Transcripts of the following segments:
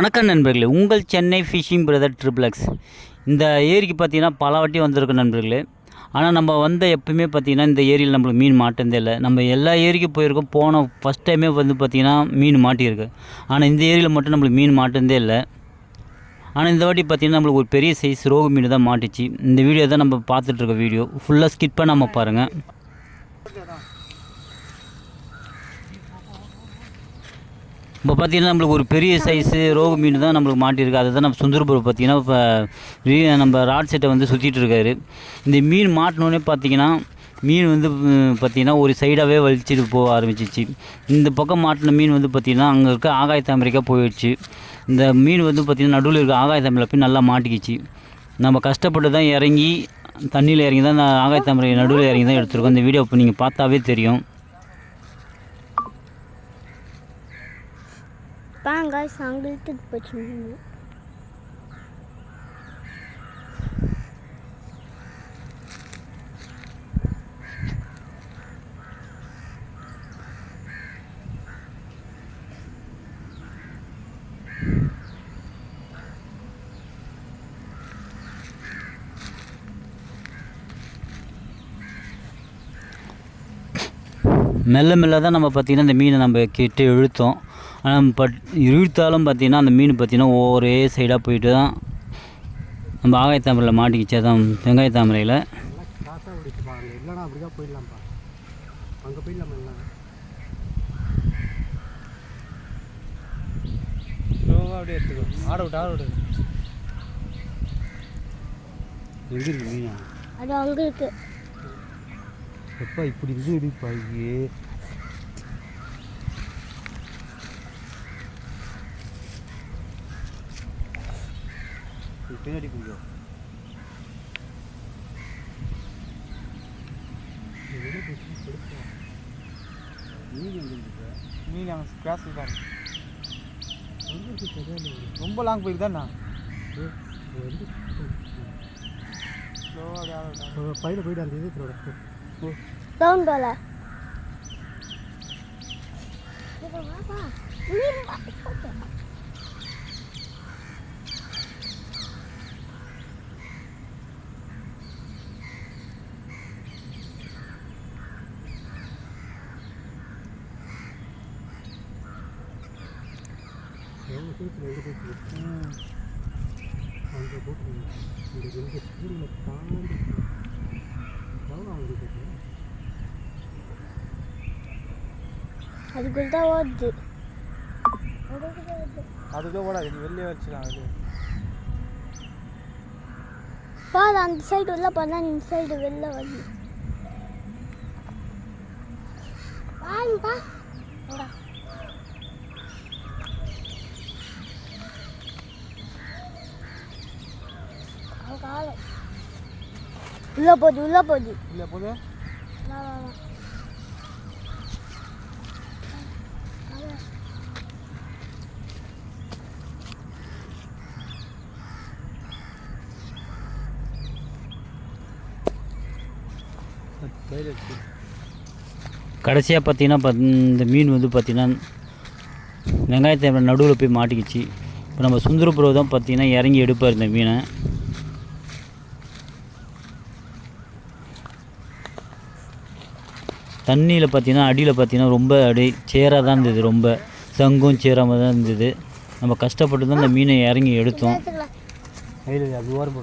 வணக்கம் நண்பர்களே உங்கள் சென்னை ஃபிஷிங் பிரதர் ட்ரிப்ளக்ஸ் இந்த ஏரிக்கு பார்த்தீங்கன்னா பல வாட்டி வந்திருக்கோம் நண்பர்களே. ஆனால் நம்ம வந்த எப்பவுமே பார்த்தீங்கன்னா இந்த ஏரியில் நம்மளுக்கு மீன் மாட்டதே இல்லை. நம்ம எல்லா ஏரிக்கும் போயிருக்கோம். போன ஃபஸ்ட் டைமே வந்து பார்த்திங்கன்னா மீன் மாட்டியிருக்கு. ஆனால் இந்த ஏரியில் மட்டும் நம்மளுக்கு மீன் மாட்டதே இல்லை. ஆனால் இந்த வாட்டி பார்த்திங்கன்னா நம்மளுக்கு ஒரு பெரிய சைஸ் ரோகு மீன் தான் மாட்டிச்சு. இந்த வீடியோ தான் நம்ம பார்த்துட்ருக்க வீடியோ. ஃபுல்லாக ஸ்கிப் பண்ணாமல் பாருங்கள் இப்போ பார்த்தீங்கன்னா நம்மளுக்கு ஒரு பெரிய சைஸு ரோகு மீன் தான் நம்மளுக்கு மாட்டியிருக்கு. அதை தான் நம்ம சுந்தரபுரம் பார்த்தீங்கன்னா இப்போ நம்ம ராட் செட்டை வந்து சுற்றிட்டு இருக்காரு. இந்த மீன் மாட்டினோடனே பார்த்தீங்கன்னா மீன் வந்து பார்த்திங்கன்னா பார்த்தீங்கன்னா ஒரு சைடாகவே வலிச்சிட்டு போக ஆரம்பிச்சிச்சு. இந்த பக்கம் மாட்டின மீன் வந்து பார்த்திங்கன்னா அங்கே இருக்க ஆகாய தாமரைக்காக போயிடுச்சு. இந்த மீன் வந்து பார்த்திங்கன்னா நடுவில் இருக்க ஆகாய தாமரை போய் நல்லா மாட்டிக்கிச்சு. நம்ம கஷ்டப்பட்டு தான் இறங்கி தண்ணியில் இறங்கி தான் இந்த ஆகாய தாமரை நடுவில் இறங்கி தான் எடுத்துருக்கோம். இந்த வீடியோ இப்போ நீங்கள் பார்த்தாவே தெரியும். பாங்க சங்கிலிட்டு போச்சு மெல்ல மெல்ல தான் நம்ம பார்த்திங்கன்னா இந்த மீனை நம்ம கிட்டே இழுத்தோம். ஆனால் பட் இழுத்தாலும் பார்த்திங்கன்னா அந்த மீன் பார்த்திங்கன்னா ஒரே சைடாக போயிட்டு தான் நம்ம ஆகாய தாமரையில் மாட்டிக்கிச்சு. அதான் வெங்காய தாமரையில். இல்லைனா அப்படி தான் போயிடலாம்ப்பா அங்கே போயிடலாமா இல்லை ஸ்லோவாக அப்படியே எடுத்துக்கோ ஆட விட்டு ஆட விட்டு எங்கே இருக்கு மீனா? அது அங்கே இருக்கு. எப்பா இப்படி இது இடிப்பா ஐயே பின்னாடி கொஞ்சம் மீன் அங்கே கிராஸ் தான் ரொம்ப லாங் போயிருக்கு தானே பையில போயிட்டு அந்த இது தரோட ரவுண்ட் சீக்கிரம் எங்கே போயிட்டு அங்கே போட்டு இந்த ரெண்டு ஸ்கூலில் தாண்டி எவ்வளோ அவங்க அதுக்குள்ள தான் ஓடுது அதுதான் ஓடாது நீ வெளியே வச்சுக்கலாம் வெளியே பாரு அந்த சைடு உள்ள போனா இந்த சைடு வெளில வருது வாங்கப்பா இந்தா. அங்க ஆளு. உள்ள போகுது உள்ள போகுது வா வா கடைசியாக பார்த்தீங்கன்னா இந்த மீன் வந்து பார்த்திங்கன்னா வெங்காயத்தை நடுவில் போய் மாட்டிக்கிச்சு. இப்போ நம்ம சுந்தரபுரம் தான் பார்த்திங்கன்னா இறங்கி எடுப்பார் இந்த மீனை. தண்ணியில் பார்த்தீங்கன்னா அடியில் பார்த்தீங்கன்னா ரொம்ப அப்படியே சேராக தான் இருந்தது. ரொம்ப சங்கும் சேராம தான் இருந்தது. நம்ம கஷ்டப்பட்டு தான் இந்த மீனை இறங்கி எடுத்தோம். அது ஓரம்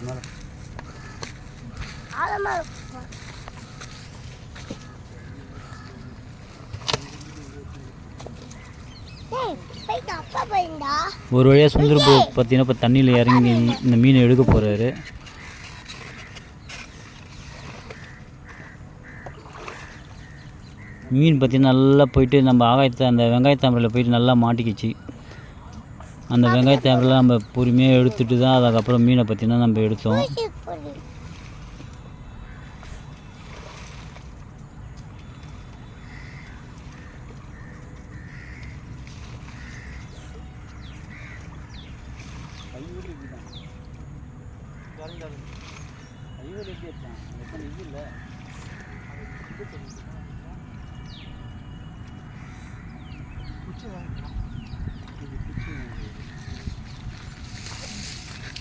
ஒரு வழியாக சுந்தரபுரம் பார்த்தீங்கன்னா இப்போ தண்ணியில் இறங்கி இந்த மீனை எடுக்க போகிறாரு மீன் பற்றி நல்லா போயிட்டு நம்ம ஆகாயத்தை அந்த வெங்காயத்தாம்பரில் போயிட்டு நல்லா மாட்டிக்கிச்சு. அந்த வெங்காயத்தாம்பரில் நம்ம பொறுமையாக எடுத்துகிட்டு தான் அதுக்கப்புறம் மீனை பார்த்திங்கன்னா நம்ம எடுத்தோம். ஐயோ இல்லை?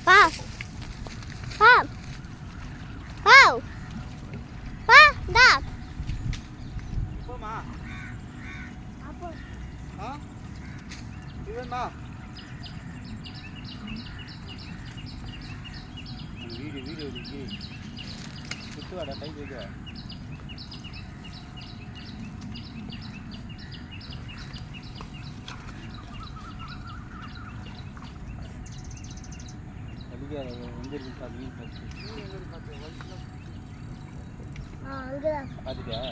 밥! 밥! 밥! 밥! 나! 이뻐마. 아빠. 어? 이뻐마. 위로 위로 이렇게. 그쪽으로 다 이거. ஃபர்ஸ்ட் ஆ அங்கதான். பார்த்துட்டியா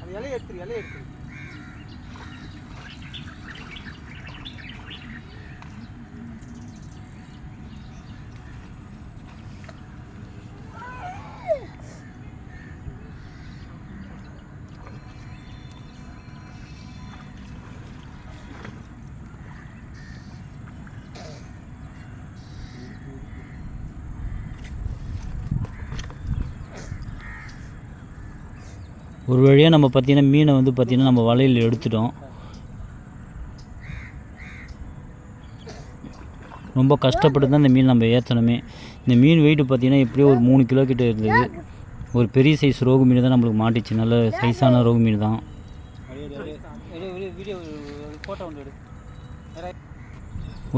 அது இலைய எடுத்துரு இலைய எடுத்துரு. ஒரு வழியாக நம்ம பார்த்தீங்கன்னா மீனை வந்து பார்த்திங்கன்னா நம்ம வலையில் எடுத்துட்டோம். ரொம்ப கஷ்டப்பட்டு தான் இந்த மீன் நம்ம ஏற்றணுமே இந்த மீன் வெயிட்டு பார்த்தீங்கன்னா எப்படியோ ஒரு மூணு கிலோ கிட்டே இருந்தது. ஒரு பெரிய சைஸ் ரோகு மீன் தான் நம்மளுக்கு மாட்டிச்சு. நல்ல சைஸான ரோகு மீன் தான்.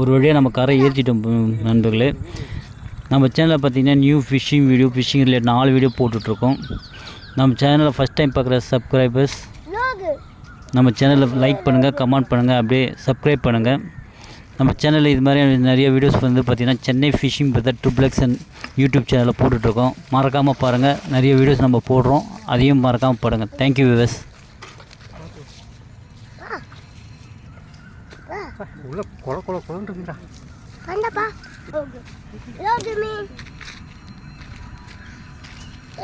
ஒரு வழியாக நம்ம கரை ஏற்றிட்டோம் நண்பர்களே. நம்ம சேனலில் பார்த்தீங்கன்னா new fishing video fishing relate நாலு வீடியோ போட்டுட்ருக்கோம். நம்ம சேனலை ஃபஸ்ட் டைம் பார்க்குற சப்ஸ்கிரைபர்ஸ் நம்ம சேனலில் லைக் பண்ணுங்கள் கமெண்ட் பண்ணுங்கள் அப்படியே சப்ஸ்கிரைப் பண்ணுங்கள் நம்ம சேனலில் இது மாதிரி நிறைய வீடியோஸ் வந்து பார்த்திங்கன்னா சென்னை ஃபிஷிங் பிரதர் ட்ரிப்ளக்ஸன் யூடியூப் சேனலில் போட்டுட்ருக்கோம். மறக்காமல் பாருங்கள் நிறைய வீடியோஸ் நம்ம போடுறோம். அதையும் மறக்காமல் பாருங்கள் தேங்க்யூ விவஸ் உள்ள கொல கொல வந்தப்பா.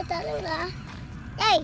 தருங்களா Hey!